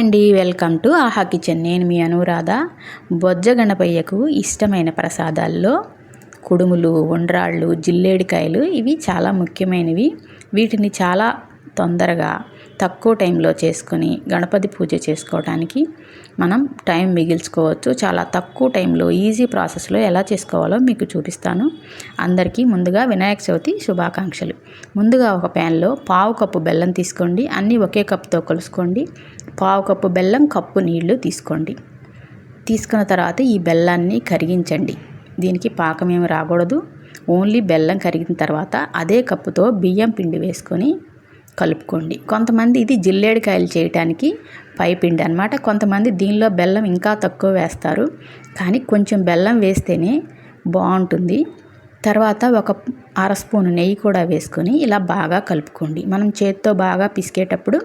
అండి welcome to ఆహా kitchen. నేను మీ అనురాధ. బొజ్జ గణపయ్యకు ఇష్టమైన ప్రసాదాల్లో కుడుములు ఉండ్రాళ్ళు జిల్లేడికాయలు ఇవి చాలా ముఖ్యమైనవి. వీటిని చాలా తొందరగా తక్కువ టైంలో చేసుకొని గణపతి పూజ చేసుకోవడానికి మనం టైం మిగిల్చుకోవచ్చు. చాలా తక్కువ టైంలో ఈజీ ప్రాసెస్లో ఎలా చేసుకోవాలో మీకు చూపిస్తాను. అందరికీ ముందుగా వినాయక చవితి శుభాకాంక్షలు. ముందుగా ఒక ప్యాన్లో పావు కప్పు బెల్లం తీసుకోండి. అన్నీ ఒకే కప్పుతో కలుసుకోండి. పావు కప్పు బెల్లం కప్పు నీళ్ళు తీసుకోండి. తీసుకున్న తర్వాత ఈ బెల్లాన్ని కరిగించండి. దీనికి పాకం ఏమి రాకూడదు. ఓన్లీ బెల్లం కరిగిన తర్వాత అదే కప్పుతో బియ్యం పిండి వేసుకొని కలుపుకోండి. కొంతమంది ఇది జిల్లేడికాయలు చేయటానికి పైపిండి అనమాట కొంతమంది దీనిలో బెల్లం ఇంకా తక్కువ వేస్తారు. కానీ కొంచెం బెల్లం వేస్తేనే బాగుంటుంది. తర్వాత ఒక అర స్పూను నెయ్యి కూడా వేసుకొని ఇలా బాగా కలుపుకోండి. మనం చేతితో బాగా పిసికేటప్పుడు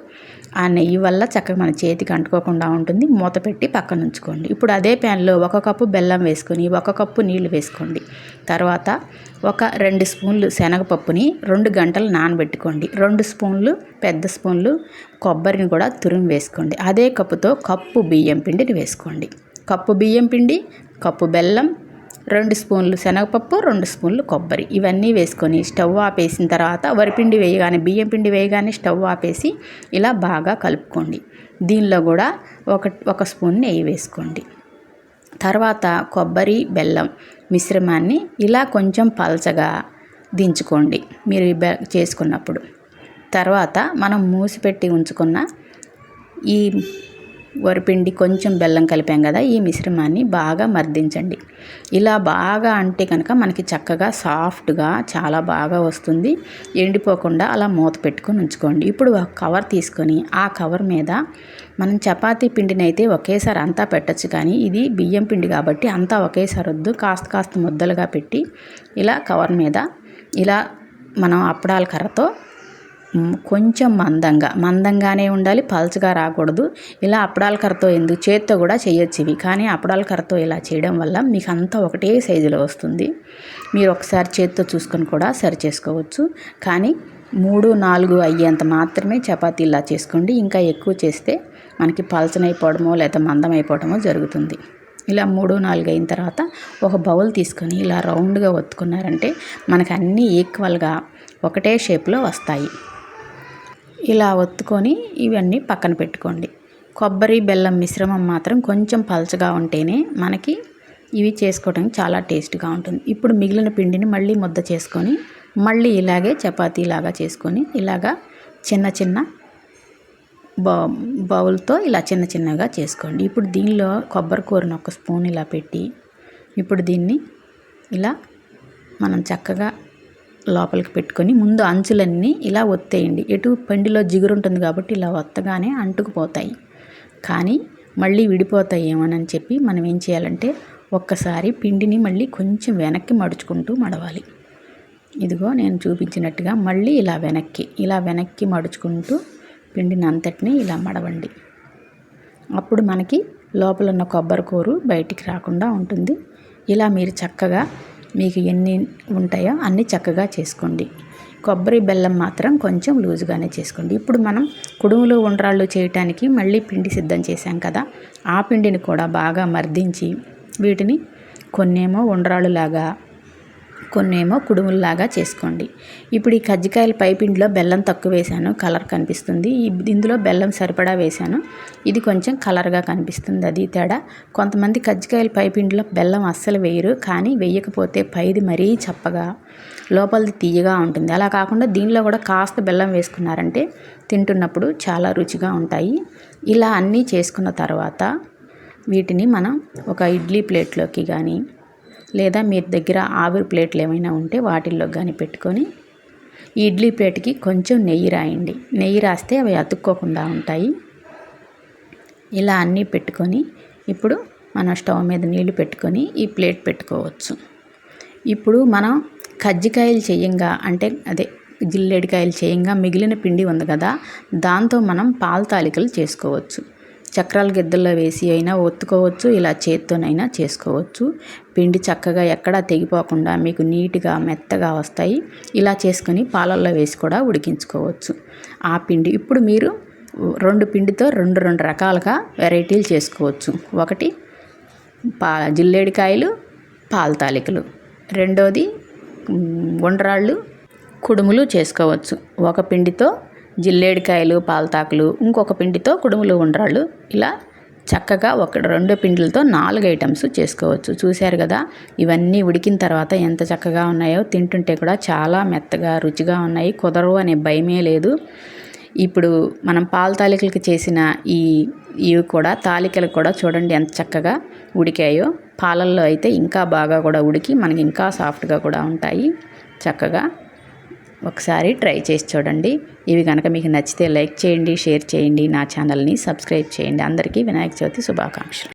ఆ నెయ్యి వల్ల చక్కగా మన చేతికి అంటుకోకుండా ఉంటుంది. మూత పెట్టి పక్కన ఉంచుకోండి. ఇప్పుడు అదే ప్యాన్లో ఒక కప్పు బెల్లం వేసుకొని ఒక కప్పు నీళ్ళు వేసుకోండి. తర్వాత ఒక రెండు స్పూన్లు శనగపప్పుని రెండు గంటలు నానబెట్టుకోండి. రెండు స్పూన్లు పెద్ద స్పూన్లు కొబ్బరిని కూడా తురిమి వేసుకోండి. అదే కప్పుతో కప్పు బియ్యం పిండిని వేసుకోండి. కప్పు బియ్యం పిండి కప్పు బెల్లం రెండు స్పూన్లు శనగపప్పు రెండు స్పూన్లు కొబ్బరి. ఇవన్నీ వేసుకొని స్టవ్ ఆపేసిన తర్వాత వరిపిండి వేయగానే బియ్యం పిండి వేయగానే స్టవ్ ఆపేసి ఇలా బాగా కలుపుకోండి. దీనిలో కూడా ఒక ఒక స్పూన్ నెయ్యి వేసుకోండి. తర్వాత కొబ్బరి బెల్లం మిశ్రమాన్ని ఇలా కొంచెం పలచగా దించుకోండి మీరు చేసుకున్నప్పుడు. తర్వాత మనం మూసిపెట్టి ఉంచుకున్న ఈ వరిపిండి కొంచెం బెల్లం కలిపాం కదా ఈ మిశ్రమాన్ని బాగా మర్దించండి. ఇలా బాగా అంటే కనుక మనకి చక్కగా సాఫ్ట్గా చాలా బాగా వస్తుంది. ఎండిపోకుండా అలా మూత పెట్టుకొని ఉంచుకోండి. ఇప్పుడు ఒక కవర్ తీసుకొని ఆ కవర్ మీద మనం చపాతీ పిండిని అయితే ఒకేసారి అంతా పెట్టచ్చు కానీ ఇది బియ్యం పిండి కాబట్టి అంతా ఒకేసారి వద్దు. కాస్త కాస్త ముద్దలుగా పెట్టి ఇలా కవర్ మీద ఇలా మనం అప్పడాల కర్రతో కొంచెం మందంగా మందంగానే ఉండాలి పల్చగా రాకూడదు. ఇలా అప్పడాల కర్రతో ఎందుకు చేత్తో కూడా చేయొచ్చు ఇవి. కానీ అప్పడాల కర్రతో ఇలా చేయడం వల్ల మీకు అంతా ఒకటే సైజులో వస్తుంది. మీరు ఒకసారి చేత్తో చూసుకొని కూడా సరి చేసుకోవచ్చు. కానీ మూడు నాలుగు అయ్యేంత మాత్రమే చపాతీ ఇలా చేసుకోండి. ఇంకా ఎక్కువ చేస్తే మనకి పలచనైపోవడమో లేదా మందం అయిపోవడమో జరుగుతుంది. ఇలా మూడు నాలుగు అయిన తర్వాత ఒక బౌల్ తీసుకొని ఇలా రౌండ్గా ఒత్తుకున్నారంటే మనకు అన్నీ ఈక్వల్గా ఒకటే షేప్లో వస్తాయి. ఇలా ఒత్తుకొని ఇవన్నీ పక్కన పెట్టుకోండి. కొబ్బరి బెల్లం మిశ్రమం మాత్రం కొంచెం పలచగా ఉంటేనే మనకి ఇవి చేసుకోవడానికి చాలా టేస్ట్గా ఉంటుంది. ఇప్పుడు మిగిలిన పిండిని మళ్ళీ ముద్ద చేసుకొని మళ్ళీ ఇలాగే చపాతీలాగా చేసుకొని ఇలాగా చిన్న చిన్న బౌ బౌల్తో ఇలా చిన్న చిన్నగా చేసుకోండి. ఇప్పుడు దీనిలో కొబ్బరి కూరను ఒక స్పూన్ ఇలా పెట్టి ఇప్పుడు దీన్ని ఇలా మనం చక్కగా లోపలికి పెట్టుకొని ముందు అంచులన్నీ ఇలా ఒత్తేయండి. ఎటు పండిలో జిగురు ఉంటుంది కాబట్టి ఇలా ఒత్తగానే అంటుకుపోతాయి. కానీ మళ్ళీ విడిపోతాయి ఏమోనని చెప్పి మనం ఏం చేయాలంటే ఒక్కసారి పిండిని మళ్ళీ కొంచెం వెనక్కి మడుచుకుంటూ మడవాలి. ఇదిగో నేను చూపించినట్టుగా మళ్ళీ ఇలా వెనక్కి ఇలా వెనక్కి మడుచుకుంటూ పిండిని అంతటిని ఇలా మడవండి. అప్పుడు మనకి లోపల ఉన్న కొబ్బరి కూరు బయటికి రాకుండా ఉంటుంది. ఇలా మీరు చక్కగా మీకు ఎన్ని ఉంటాయో అన్నీ చక్కగా చేసుకోండి. కొబ్బరి బెల్లం మాత్రం కొంచెం లూజుగానే చేసుకోండి. ఇప్పుడు మనం కుడుములు ఉండ్రాళ్ళు చేయటానికి మళ్ళీ పిండి సిద్ధం చేశాం కదా. ఆ పిండిని కూడా బాగా మర్దించి వీటిని కొన్నేమో ఉండ్రాళ్ళు లాగా కొన్నేమో కుడుముల్లాగా చేసుకోండి. ఇప్పుడు ఈ కజ్జికాయల పైపిండిలో బెల్లం తక్కువ వేశాను. కలర్ కనిపిస్తుంది. ఇందులో బెల్లం సరిపడా వేశాను. ఇది కొంచెం కలర్గా కనిపిస్తుంది. అది తేడా. కొంతమంది కజ్జికాయల పైపిండిలో బెల్లం అస్సలు వేయరు. కానీ వేయకపోతే పైది మరీ చప్పగా లోపలిది తీయగా ఉంటుంది. అలా కాకుండా దీనిలో కూడా కాస్త బెల్లం వేసుకున్నారంటే తింటున్నప్పుడు చాలా రుచిగా ఉంటాయి. ఇలా అన్నీ చేసుకున్న తర్వాత వీటిని మనం ఒక ఇడ్లీ ప్లేట్లోకి కానీ లేదా మీ దగ్గర ఆవిరి ప్లేట్లు ఏమైనా ఉంటే వాటిల్లో కానీ పెట్టుకొని ఈ ఇడ్లీ ప్లేట్కి కొంచెం నెయ్యి రాయండి. నెయ్యి రాస్తే అవి అతుక్కోకుండా ఉంటాయి. ఇలా అన్నీ పెట్టుకొని ఇప్పుడు మనం స్టవ్ మీద నీళ్ళు పెట్టుకొని ఈ ప్లేట్ పెట్టుకోవచ్చు. ఇప్పుడు మనం కజ్జికాయలు చేయంగా అంటే అదే జిల్లేడికాయలు చేయంగా మిగిలిన పిండి ఉంది కదా దాంతో మనం పాల తాలికలు చేసుకోవచ్చు. చక్రాల గిద్దల్లో వేసి అయినా ఒత్తుకోవచ్చు ఇలా చేత్తోనైనా చేసుకోవచ్చు. పిండి చక్కగా ఎక్కడా తెగిపోకుండా మీకు నీట్గా మెత్తగా వస్తాయి. ఇలా చేసుకొని పాలల్లో వేసి కూడా ఉడికించుకోవచ్చు. ఆ పిండి ఇప్పుడు మీరు రెండు పిండితో రెండు రెండు రకాలుగా వెరైటీలు చేసుకోవచ్చు. ఒకటి పా జిల్లేడికాయలు పాలతాలికలు రెండోది ఉండ్రాళ్ళు కుడుములు చేసుకోవచ్చు. ఒక పిండితో జిల్లేడికాయలు పాలతాకులు ఇంకొక పిండితో కుడుములు ఉండ్రాళ్ళు. ఇలా చక్కగా ఒక రెండు పిండిలతో నాలుగు ఐటమ్స్ చేసుకోవచ్చు. చూశారు కదా? ఇవన్నీ ఉడికిన తర్వాత ఎంత చక్కగా ఉన్నాయో తింటుంటే కూడా చాలా మెత్తగా రుచిగా ఉన్నాయి. కుదరవు అనే భయమే లేదు. ఇప్పుడు మనం పాల తాలికలకి చేసిన ఈ ఇవి కూడా తాలికలు కూడా చూడండి ఎంత చక్కగా ఉడికాయో. పాలల్లో అయితే ఇంకా బాగా కూడా ఉడికి మనకి ఇంకా సాఫ్ట్గా కూడా ఉంటాయి. చక్కగా ఒకసారి ట్రై చేసి చూడండి. ఇవి కనుక మీకు నచ్చితే లైక్ చేయండి షేర్ చేయండి. నా ఛానల్ని సబ్స్క్రైబ్ చేయండి. అందరికీ వినాయక చవితి శుభాకాంక్షలు.